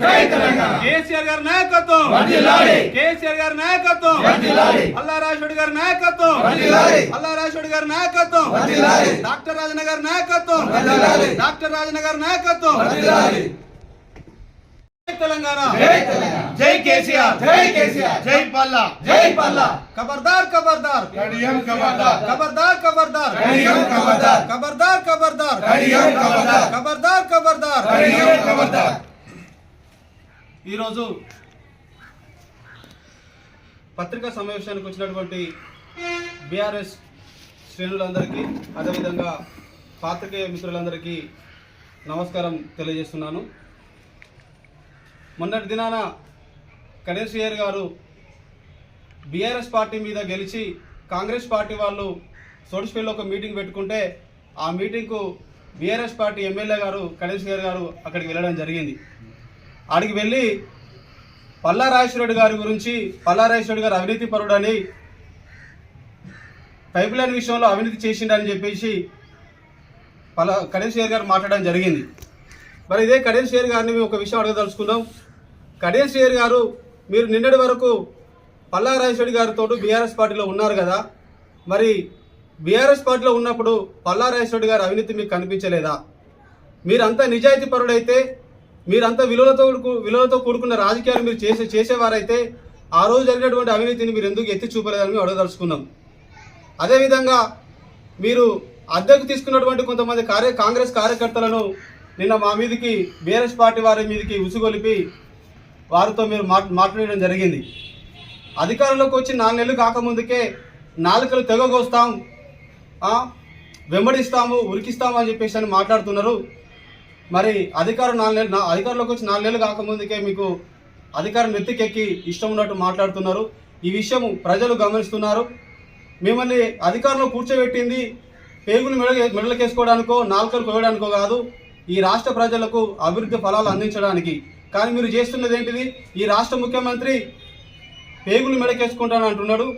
కేసీఆర్ గారి నాయకత్వం కేసీఆర్ గారి నాయకత్వం అల్లా రాజశేఖర్ గారి నాయకత్వం అల్లా రాజశేఖర్ గారి నాయకత్వం డాక్టర్ రాజన్న గారి నాయకత్వం డాక్టర్ రాజన్న గారి నాయకత్వం జై తెలంగాణ జై కేసీఆర్ జై కేసీఆర్ జై పల్లా జై పల్లా ఖబర్దార్ ఖబర్దార్ కడియం కబడ్దార్ ఖబర్దార్ ఖబర్దార్ కడియం కబడ్దార్ ఖబర్దార్ ఖబర్దార్ కడియం కబడ్దార్ ఖబర్దార్ ఖబర్దార్ కడియం కబడ్దార్ ఈరోజు పత్రికా సమావేశానికి వచ్చినటువంటి బీఆర్ఎస్ శ్రేణులందరికీ అదేవిధంగా పాత్రికేయ మిత్రులందరికీ నమస్కారం తెలియజేస్తున్నాను. మొన్నటి దినాన కడేశ్వర్ గారు బీఆర్ఎస్ పార్టీ మీద గెలిచి కాంగ్రెస్ పార్టీ వాళ్ళు సోడిస్పేల్లో ఒక మీటింగ్ పెట్టుకుంటే ఆ మీటింగ్కు బీఆర్ఎస్ పార్టీ ఎమ్మెల్యే గారు కడేశ్వర్ గారు అక్కడికి వెళ్ళడం జరిగింది. ఆడికి వెళ్ళి పల్లారాజేశ్వరుడు గారి గురించి పల్లారాజేశ్వరుడు గారు అవినీతి పరుడని పైప్ లైన్ విషయంలో అవినీతి చేసిండని చెప్పేసి పల్లా కడేశ్వర్ గారు మాట్లాడడం జరిగింది. మరి ఇదే కడేశ్వర్ గారిని మేము ఒక విషయం అడగదలుచుకున్నాం. కడేశ్వర్ గారు మీరు నిన్నటి వరకు పల్లారాజేశ్వరి గారితో బీఆర్ఎస్ పార్టీలో ఉన్నారు కదా. మరి బీఆర్ఎస్ పార్టీలో ఉన్నప్పుడు పల్లా గారు అవినీతి మీకు కనిపించలేదా? మీరంతా నిజాయితీ పరుడైతే మీరంతా విలువలతో కూడుకు- విలువలతో కూడుకున్న రాజకీయాలు మీరు చేసే చేసేవారైతే ఆ రోజు జరిగినటువంటి అవినీతిని మీరు ఎందుకు ఎత్తి చూపలేదని మేము అడగదలుచుకున్నాం. అదేవిధంగా మీరు అద్దెకు తీసుకున్నటువంటి కొంతమంది కార్య కాంగ్రెస్ కార్యకర్తలను నిన్న మా మీదకి బీఆర్ఎస్ పార్టీ వారి మీదకి ఉసుగొలిపి వారితో మీరు మాట్లాడడం జరిగింది. అధికారంలోకి వచ్చి నాలుగు నెలలు కాకముందుకే నాలుకలు తెగగోస్తాం వెంబడిస్తాము ఉరికిస్తాము అని చెప్పేసి అని మాట్లాడుతున్నారు. మరి అధికారం నాలుగు నెలలు నా- అధికారంలోకి వచ్చి నాలుగు నెలలు కాకముందుకే మీకు అధికారం నెత్తికెక్కి ఇష్టం ఉన్నట్టు మాట్లాడుతున్నారు. ఈ విషయం ప్రజలు గమనిస్తున్నారు. మిమ్మల్ని అధికారంలో కూర్చోబెట్టింది పేగులు మెడ మెడలకేసుకోవడానికో నాలుకలు కోయడానికో కాదు ఈ రాష్ట్ర ప్రజలకు అభివృద్ధి ఫలాలు అందించడానికి. కానీ మీరు చేస్తున్నది ఏంటిది? ఈ రాష్ట్ర ముఖ్యమంత్రి పేగులు మెడకేసుకుంటాను అంటున్నాడు.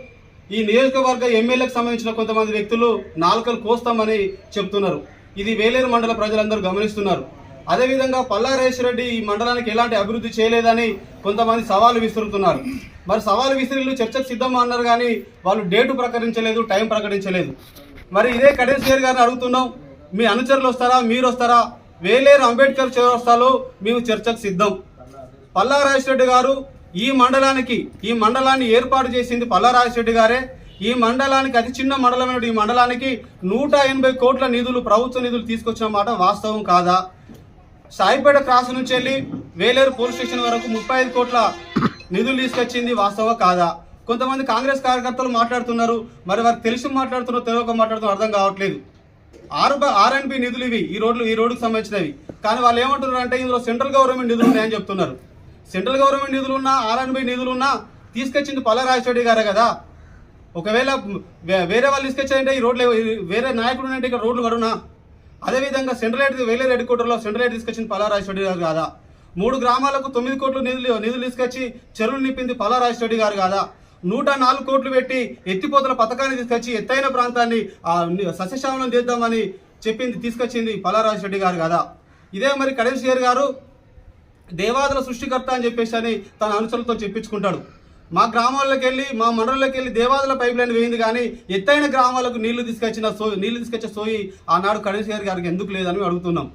ఈ నియోజకవర్గ ఎమ్మెల్యేకి సంబంధించిన కొంతమంది వ్యక్తులు నాలుకలు కోస్తామని చెప్తున్నారు. ఇది వేలేరు మండల ప్రజలందరూ గమనిస్తున్నారు. అదేవిధంగా పల్లారేశ్వరరెడ్డి ఈ మండలానికి ఎలాంటి అభివృద్ధి చేయలేదని కొంతమంది సవాలు విసురుతున్నారు. మరి సవాలు విసిరిలు చర్చకు సిద్ధం అన్నారు కానీ వాళ్ళు డేటు ప్రకటించలేదు టైం ప్రకటించలేదు. మరి ఇదే కడేశ్వర్ గారిని అడుగుతున్నాం మీ అనుచరులు వస్తారా మీరు వస్తారా? వేలేరు అంబేద్కర్ చౌరస్తాలో మేము చర్చకు సిద్ధం. పల్లా రెడ్డి గారు ఈ మండలానికి ఈ మండలాన్ని ఏర్పాటు చేసింది పల్లా గారే. ఈ మండలానికి అతి చిన్న మండలమైన ఈ మండలానికి నూట ఎనభై కోట్ల నిధులు ప్రభుత్వ నిధులు తీసుకొచ్చిన మాట వాస్తవం కాదా? సాయిపేట క్రాస్ నుంచి వెళ్ళి వేలేరు పోలీస్ స్టేషన్ వరకు ముప్పై ఐదు కోట్ల నిధులు తీసుకొచ్చింది వాస్తవం కాదా? కొంతమంది కాంగ్రెస్ కార్యకర్తలు మాట్లాడుతున్నారు మరి వారికి తెలిసి మాట్లాడుతున్నారు తెలియక మాట్లాడుతున్నారు అర్థం కావట్లేదు. ఆర్ ఆర్ఎన్బి నిధులు ఇవి ఈ రోడ్లు ఈ రోడ్డుకు సంబంధించినవి. కానీ వాళ్ళు ఏమంటున్నారు అంటే ఇందులో సెంట్రల్ గవర్నమెంట్ నిధులు ఉన్నాయని చెప్తున్నారు. సెంట్రల్ గవర్నమెంట్ నిధులు ఉన్నా ఆర్ఎన్బి నిధులు ఉన్నా తీసుకొచ్చింది పల్లరాజరెడ్డి గారే కదా. ఒకవేళ వేరే వాళ్ళు తీసుకొచ్చారంటే ఈ రోడ్లు వేరే నాయకుడు ఉంటే ఇక్కడ రోడ్లు కడునా? అదేవిధంగా సెంట్రల్ హెడ్ వేలే రెడ్డి కోటలో సెంట్రల్ హెడ్ తీసుకొచ్చింది పల్లారాజరెడ్డి గారు కాదా? మూడు గ్రామాలకు తొమ్మిది కోట్లు నిధులు నిధులు తీసుకొచ్చి చెరువులు నింపింది పల్లారాజరెడ్డి గారు కాదా? నూట నాలుగు కోట్లు పెట్టి ఎత్తిపోతల పథకాన్ని తీసుకొచ్చి ఎత్తైన ప్రాంతాన్ని ఆ, చేద్దామని చెప్పింది తీసుకొచ్చింది పల్లారాజరెడ్డి గారు కదా? ఇదే మరి కడెన్సియర్ గారు దేవాదుల సృష్టికర్త అని చెప్పేసి అని తన అనుచరులతో చెప్పించుకుంటాడు. మా గ్రామాల్లోకి వెళ్ళి మా మండలంలోకి వెళ్ళి దేవాదుల పైప్ లైన్ వేయింది కానీ ఎత్తైన గ్రామాలకు నీళ్ళు తీసుకొచ్చిన సో నీళ్ళు తీసుకొచ్చే సోయి ఆనాడు కడెన్సియర్ గారికి ఎందుకు లేదని అడుగుతున్నాం.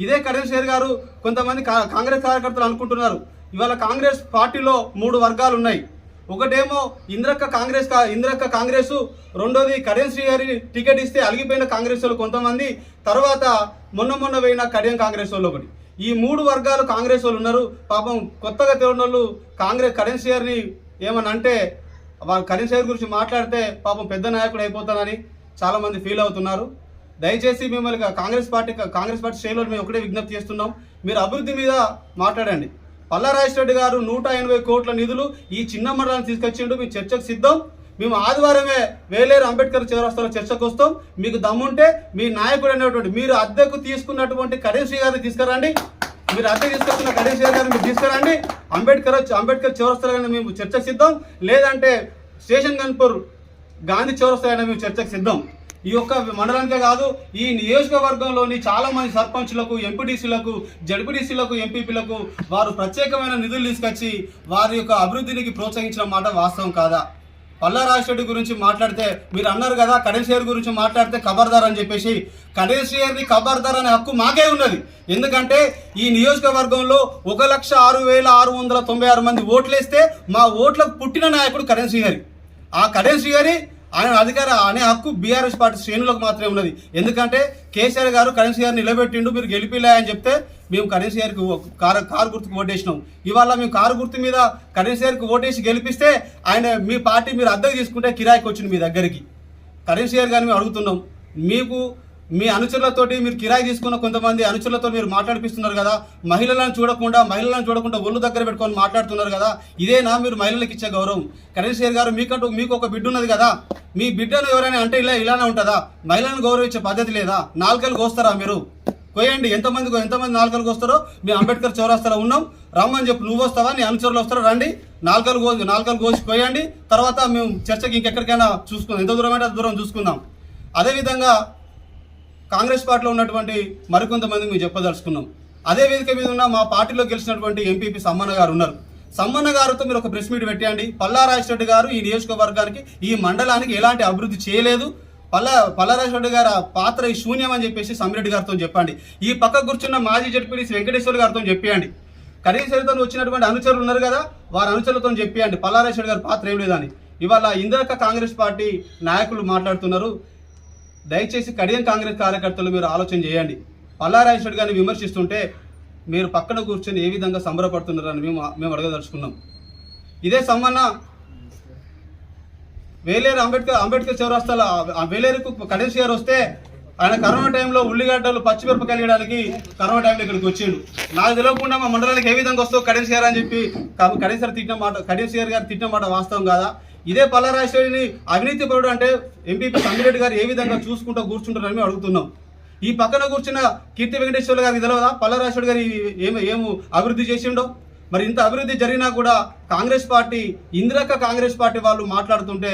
ఇదే కడెన్సియర్ గారు కొంతమంది కా- కాంగ్రెస్ కార్యకర్తలు అనుకుంటున్నారు. ఇవాళ కాంగ్రెస్ పార్టీలో మూడు వర్గాలు ఉన్నాయి. ఒకటేమో ఇంద్రక్క కాంగ్రెస్ ఇంద్రక్క కాంగ్రెస్ రెండోది కడియం గారి టికెట్ ఇస్తే అలిగిపోయిన కాంగ్రెస్ వాళ్ళు కొంతమంది తర్వాత మొన్న మొన్న పోయిన కడియం కాంగ్రెస్ వాళ్ళు ఒకటి. ఈ మూడు వర్గాలు కాంగ్రెస్ వాళ్ళు ఉన్నారు. పాపం కొత్తగా తెలియని వాళ్ళు కాంగ్రెస్ కడియం గారిని ఏమని అంటే వాళ్ళ కడియం గారి గురించి మాట్లాడితే పాపం పెద్ద నాయకుడు అయిపోతానని చాలామంది ఫీల్ అవుతున్నారు. దయచేసి మిమ్మల్ని కాంగ్రెస్ పార్టీ కాంగ్రెస్ పార్టీ శ్రేణులు మేము ఒకటే విజ్ఞప్తి చేస్తున్నాం. మీరు అభివృద్ధి మీద మాట్లాడండి. పల్లారాజరెడ్డి గారు నూట ఎనభై కోట్ల నిధులు ఈ చిన్న మండలాన్ని తీసుకొచ్చిండు. మీ చర్చకు సిద్ధం. మేము ఆదివారమే వేలేరు అంబేద్కర్ చౌరస్తాలో చర్చకు వస్తాం. మీకు దమ్ముంటే మీ నాయకుడు అనేటువంటి మీరు అద్దెకు తీసుకున్నటువంటి కరెన్సీ గారిని తీసుకురండి. మీరు అద్దె తీసుకొస్తున్న కడేశ్వరి గారిని మీరు తీసుకురండి. అంబేద్కర్ అంబేద్కర్ చౌరస్తాలో మేము చర్చకు సిద్ధం. లేదంటే స్టేషన్ గన్పూర్ గాంధీ చౌరస్తాలో మేము చర్చకు సిద్ధం. ఈ యొక్క మండలానికే కాదు ఈ నియోజకవర్గంలోని చాలామంది సర్పంచ్లకు సర్పంచులకు ఎంపీటీసీలకు జడ్పీటీసీలకు ఎంపీపీలకు వారు ప్రత్యేకమైన నిధులు తీసుకొచ్చి వారి యొక్క అభివృద్ధికి ప్రోత్సహించిన మాట వాస్తవం కాదా? పల్లా గురించి మాట్లాడితే మీరు అన్నారు కదా కడేశ్వర్ గురించి మాట్లాడితే ఖబర్దార్ అని చెప్పేసి. కడేశ్వర్ని ఖబర్దార్ అనే హక్కు మాకే ఉన్నది. ఎందుకంటే ఈ నియోజకవర్గంలో ఒక లక్ష ఆరు వేల ఆరు వందల తొంభై ఆరు మంది ఓట్లేస్తే మా ఓట్లకు పుట్టిన నాయకుడు కరెన్సీ గారి ఆ కరెన్సీ గారి ఆయన అధికార అనే హక్కు బీఆర్ఎస్ పార్టీ శ్రేణులకు మాత్రమే ఉన్నది. ఎందుకంటే కేసీఆర్ గారు కరెన్సీ గారు నిలబెట్టిండు మీరు గెలిపిలే అని చెప్తే మేము కరెన్సీ గారికి ఓ- కారు కారు గుర్తుకు ఓటేసినాం. ఇవాళ మేము కారు గుర్తు మీద కరెన్సీ గారికి ఓటేసి గెలిపిస్తే ఆయన మీ పార్టీ మీరు అద్దెకు తీసుకుంటే కిరాయికి వచ్చింది మీ దగ్గరికి. కరెన్సీ గారు గారిని మేము అడుగుతున్నాం. మీకు మీ అనుచరులతోటి మీరు కిరాయి తీసుకున్న కొంతమంది అనుచరులతో మీరు మాట్లాడిపిస్తున్నారు కదా. మహిళలను చూడకుండా మహిళలను చూడకుండా ఒళ్ళు దగ్గర పెట్టుకొని మాట్లాడుతున్నారు కదా. ఇదేనా మీరు మహిళలకు ఇచ్చే గౌరవం? కరెన్సీ గారు మీకంటూ మీకు ఒక బిడ్డ ఉన్నది కదా. మీ బిడ్డను ఎవరైనా అంటే ఇలా ఇలానే ఉంటుందా? మహిళలను గౌరవించే పద్ధతి లేదా? నాలుకలు కోస్తారా మీరు? కోయండి ఎంతమంది ఎంతమంది నాలుకలు వస్తారో మేము అంబేద్కర్ చౌరాస్తాలో ఉన్నాం. రమ్మని చెప్పి. నువ్వు వస్తావా? నీ అనుచరులు వస్తారో? రండి. నాలుకలు కోసి నాలుకలు కోసి కోయండి తర్వాత మేము చర్చకి ఇంకెక్కడికైనా చూసుకుందాం. ఎంత దూరం అంటే దూరం చూసుకుందాం. అదేవిధంగా కాంగ్రెస్ పార్టీలో ఉన్నటువంటి మరికొంతమంది మేము చెప్పదలుచుకున్నాం. అదే వేదిక మీద ఉన్న మా పార్టీలో గెలిచినటువంటి ఎంపీపీ సమ్మన్న గారు ఉన్నారు. సమ్మన్న గారితో మీరు ఒక ప్రెస్ మీట్ పెట్టండి పల్లా గారు ఈ నియోజకవర్గానికి ఈ మండలానికి ఎలాంటి అభివృద్ధి చేయలేదు. పల్ల పల్లారాజరెడ్డి గారి పాత్ర ఈ శూన్యం అని చెప్పేసి సమ్మిరెడ్డి గారితో చెప్పండి. ఈ పక్క కూర్చున్న మాజీ జడ్పీడీ వెంకటేశ్వర గారితో చెప్పండి కరీంసరితో వచ్చినటువంటి అనుచరులు ఉన్నారు కదా వారి అనుచరులతో చెప్పండి పల్లారాజరెడ్డి గారి పాత్ర ఏం లేదని. ఇవాళ ఇందాక కాంగ్రెస్ పార్టీ నాయకులు మాట్లాడుతున్నారు. దయచేసి కడియం కాంగ్రెస్ కార్యకర్తలు మీరు ఆలోచన చేయండి. పల్లారాజరెడ్డి గారిని విమర్శిస్తుంటే మీరు పక్కన కూర్చొని ఏ విధంగా సంబరపడుతున్నారని మేము మేము అడగదలుచుకున్నాం. ఇదే సమ్మన్న వేలేరు అంబేద్కర్ అంబేద్కర్ చౌరాస్తాల ఆ వేలేరుకు కడేసి గారు వస్తే ఆయన కరోనా టైంలో ఉల్లిగడ్డలు పచ్చిమిరపకాయలు వేయడానికి కరోనా టైంలో ఇక్కడికి వచ్చిండు. నాకు తెలియకుండా మా మండలానికి ఏ విధంగా వస్తావు కడేసి గారు అని చెప్పి కడేసి గారు తిట్టిన మాట కడేసి గారు గారు తిట్టిన మాట వాస్తవం కాదా? ఇదే పల్లారాశ్వరిని అవినీతి పరుడు అంటే ఎంపీ సంగిరెడ్డి గారు ఏ విధంగా చూసుకుంటూ కూర్చుంటారని మేము అడుగుతున్నాం. ఈ పక్కన కూర్చున్న కీర్తి వెంకటేశ్వర గారికి తెలియదా పల్లారాశ్వరి గారి ఏమి ఏము అభివృద్ధి చేసిండో? మరి ఇంత అభివృద్ధి జరిగినా కూడా కాంగ్రెస్ పార్టీ ఇందిరక్క కాంగ్రెస్ పార్టీ వాళ్ళు మాట్లాడుతుంటే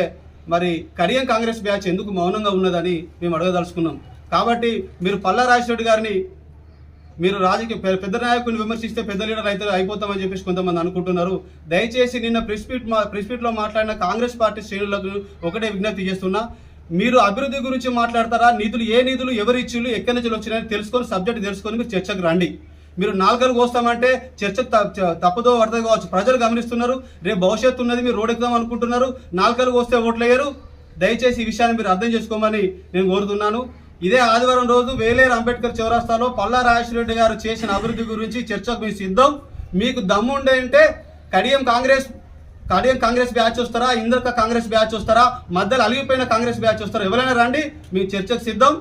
మరి కడియం కాంగ్రెస్ బ్యాచ్ ఎందుకు మౌనంగా ఉన్నదని మేము అడగదలుచుకున్నాం. కాబట్టి మీరు పల్లా గారిని మీరు రాజకీయ పెద్ద నాయకుని విమర్శిస్తే పెద్ద లీడర్ అయితే అయిపోతామని చెప్పేసి కొంతమంది అనుకుంటున్నారు. దయచేసి నిన్న ప్రెస్ మీట్ మా ప్రెస్ మీట్లో మాట్లాడిన కాంగ్రెస్ పార్టీ శ్రేణులకు ఒకటే విజ్ఞప్తి చేస్తున్నా. మీరు అభివృద్ధి గురించి మాట్లాడతారా? నిధులు ఏ నిధులు ఎవరి ఇచ్చిళ్ళు? ఎక్కడి నుంచి వచ్చినాయని తెలుసుకొని సబ్జెక్ట్ తెలుసుకొని మీరు చర్చకు రండి. మీరు నాలుగలు కోస్తామంటే చర్చ తప్పదో చ- పడుతుంది కావచ్చు. ప్రజలు గమనిస్తున్నారు. రేపు భవిష్యత్తు ఉన్నది మీరు రోడ్ ఎక్కుదాం అనుకుంటున్నారు. నాలుగలు కోస్తే ఓట్లేయరు. దయచేసి ఈ విషయాన్ని మీరు అర్థం చేసుకోమని నేను కోరుతున్నాను. ఇదే ఆదివారం రోజు వేలేరు అంబేద్కర్ చౌరాస్తాలో పల్లా రాజశేఖర గారు చేసిన అభివృద్ధి గురించి చర్చకు మీ సిద్ధం. మీకు దమ్ముండే అంటే Kadiyam Congress Kadiyam Congress batch వస్తారా? ఇంద్రక కాంగ్రెస్ బ్యాచ్ వస్తారా? మధ్యలో అలిగిపోయిన కాంగ్రెస్ బ్యాచ్ వస్తారా? ఎవరైనా రండి మీ చర్చకు సిద్ధం.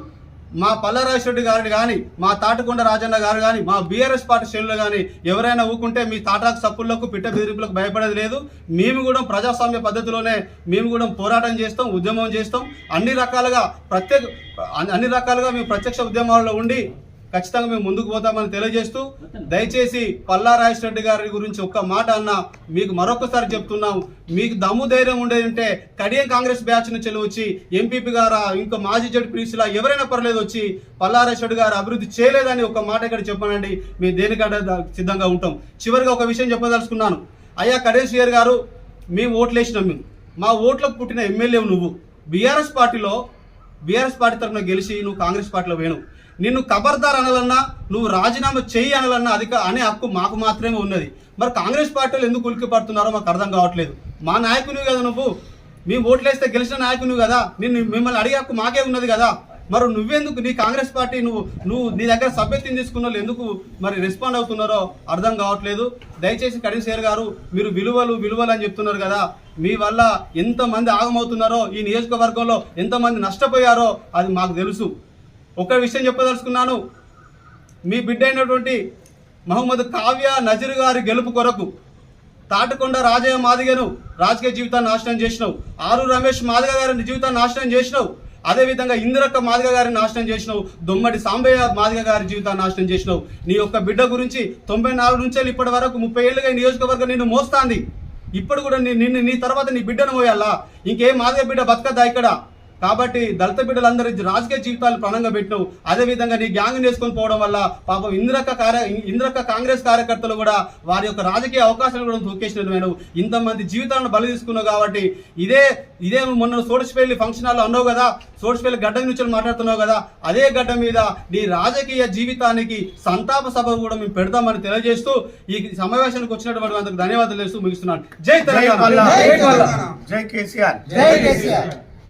మా పల్లరాజరెడ్డి గారిని కానీ మా తాటకొండ రాజన్న గారు కానీ మా బీఆర్ఎస్ పార్టీ శ్రేణులు కానీ ఎవరైనా ఊకుంటే మీ తాటాకు సప్పులకు పిట్ట బెదిరింపులకు భయపడేది లేదు. మేము కూడా ప్రజాస్వామ్య పద్ధతిలోనే మేము కూడా పోరాటం చేస్తాం ఉద్యమం చేస్తాం. అన్ని రకాలుగా ప్రత్యేక అన్ని- అన్ని రకాలుగా మేము ప్రత్యక్ష ఉద్యమాల్లో ఉండి ఖచ్చితంగా మేము ముందుకు పోతామని తెలియజేస్తూ దయచేసి పల్లా రెడ్డి గారి గురించి ఒక్క మాట అన్న మీకు మరొకసారి చెప్తున్నాం. మీకు దమ్ము ధైర్యం ఉండేది ఉంటే కడియం కాంగ్రెస్ బ్యాచ్ నుంచి వచ్చి ఎంపీపీ గారా ఇంకా మాజీ జడ్ పిలిచిలా ఎవరైనా పర్లేదు వచ్చి పల్లా రెడ్డి గారు అభివృద్ధి చేయలేదని ఒక మాట ఇక్కడ చెప్పనండి. మేము దేనికంటే సిద్ధంగా ఉంటాం. చివరిగా ఒక విషయం చెప్పదలుచుకున్నాను. అయ్యా కడేష్ గారు మేము ఓట్లేసినాం మేము. మా ఓట్లకు పుట్టిన ఎమ్మెల్యే నువ్వు. బీఆర్ఎస్ పార్టీలో బీఆర్ఎస్ పార్టీ తరఫున గెలిచి నువ్వు కాంగ్రెస్ పార్టీలో వేణు నిన్ను ఖబర్దార్ అనాలన్నా నువ్వు రాజీనామా చెయ్యి అనాలన్నా అధిక అనే హక్కు మాకు మాత్రమే ఉన్నది. మరి కాంగ్రెస్ పార్టీలు ఎందుకు ఉలికి పడుతున్నారో మాకు అర్థం కావట్లేదు. మా నాయకునివి కదా నువ్వు. మేము ఓట్లేస్తే గెలిచిన నాయకునివి కదా. నిన్ను మిమ్మల్ని అడిగే హక్కు మాకే ఉన్నది కదా. మరి నువ్వెందుకు నీ కాంగ్రెస్ పార్టీ నువ్వు నువ్వు నీ దగ్గర సభ్యత్వం తీసుకున్న వాళ్ళు ఎందుకు మరి రెస్పాండ్ అవుతున్నారో అర్థం కావట్లేదు. దయచేసి కడిసేర్ గారు మీరు విలువలు విలువలు అని చెప్తున్నారు కదా. మీ వల్ల ఎంతమంది ఆగమవుతున్నారో ఈ నియోజకవర్గంలో ఎంతమంది నష్టపోయారో అది మాకు తెలుసు. ఒక విషయం చెప్పదలుచుకున్నాను. మీ బిడ్డ అయినటువంటి మహమ్మద్ కావ్య నజీర్ గారి గెలుపు కొరకు తాటకొండ రాజయ్య మాదిగను రాజకీయ జీవితాన్ని నాశనం చేసినావు. ఆరు రమేష్ మాదిగ గారి జీవితాన్ని నాశనం చేసినావు. అదేవిధంగా ఇందిరక్క మాదిగ గారిని నాశనం చేసినావు. దొమ్మడి సాంబయ్య మాదిగ గారి జీవితాన్ని నాశనం చేసినావు. నీ యొక్క బిడ్డ గురించి తొంభై నాలుగు నుంచి ఇప్పటి వరకు ముప్పై ఏళ్ళుగా నియోజకవర్గం నిన్ను మోస్తాంది. ఇప్పుడు కూడా నిన్ను నీ తర్వాత నీ బిడ్డను మోయాలా? ఇంకేం మాదిగ బిడ్డ బతకద్దా ఇక్కడ? కాబట్టి దళిత బిడ్డలందరి రాజకీయ జీవితాలు ప్రాణంగా పెట్టినావు. అదే విధంగా నీ గ్యాంగ్ వేసుకొని పోవడం వల్ల పాపం ఇంద్రక్క కార్య ఇంద్రక్క కాంగ్రెస్ కార్యకర్తలు కూడా వారి యొక్క రాజకీయ అవకాశాలు కూడా తొక్కేసినట్టు ఇంతమంది జీవితాలను బలి తీసుకున్నావు కాబట్టి ఇదే ఇదే మొన్న సోడిచిపల్లి ఫంక్షన్ హాల్లో అన్నావు కదా సోడిచిపల్లి గడ్డ నుంచి మాట్లాడుతున్నావు కదా అదే గడ్డ మీద నీ రాజకీయ జీవితానికి సంతాప సభ కూడా మేము పెడతామని తెలియజేస్తూ ఈ సమావేశానికి వచ్చినటువంటి అందరికి ధన్యవాదాలు చేస్తూ ముగిస్తున్నాను. జై జై తెలంగాణ. జై కేసీఆర్. జై కేసీఆర్.